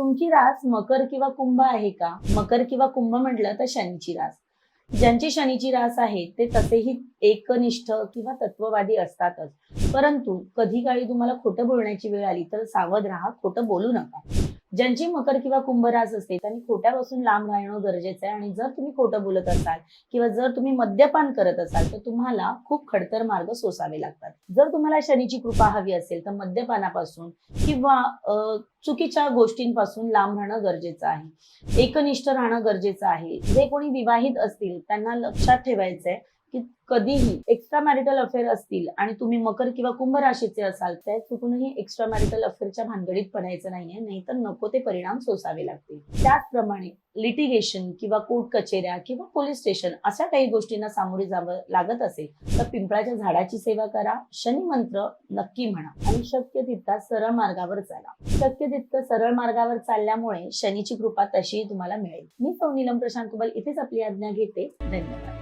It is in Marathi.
तुमची रास मकर किंवा कुंभ आहे का? मकर किंवा कुंभ म्हटलं तर शनीची रास. ज्यांची शनीची रास आहे ते तसेही एकनिष्ठ किंवा तत्ववादी असतातच. परंतु कधी काळी तुम्हाला खोटं बोलण्याची वेळ आली तर सावध राहा खोटं बोलू नका. ज्यांची मकर किंवा कुंभराज असते त्यांनी खोट्यापासून लांब राहणं गरजेचं आहे. आणि जर तुम्ही खोटं बोलत असाल किंवा जर तुम्ही मद्यपान करत असाल तर तुम्हाला खूप खडतर मार्ग सोसावे लागतात. जर तुम्हाला शनीची कृपा हवी असेल तर मद्यपानापासून किंवा चुकीच्या गोष्टींपासून लांब राहणं गरजेचं आहे. एकनिष्ठ राहणं गरजेचं आहे. जे कोणी विवाहित असतील त्यांना लक्षात ठेवायचंय की कधीही एक्स्ट्रा मॅरिटल अफेअर असतील आणि तुम्ही मकर किंवा कुंभ राशीचे असाल तर चुकूनही एक्स्ट्रा मॅरिटल अफेअरच्या भानगडीत पडायचं नाहीये नाहीतर नको ते परिणाम सोसावे लागतील. त्याचप्रमाणे लिटिगेशन किंवा कोर्ट कचेऱ्या किंवा पोलीस स्टेशन अशा काही गोष्टींना सामोरे जावं लागत असेल तर पिंपळाच्या झाडाची सेवा करा शनी मंत्र नक्की म्हणा आणि शक्य तितका सरळ मार्गावर चाला. शक्य तितकं सरळ मार्गावर चालल्यामुळे शनीची कृपा तशीही तुम्हाला मिळेल. मी सौ नीलम प्रशांत कुबल इथेच आपली आज्ञा घेते. धन्यवाद.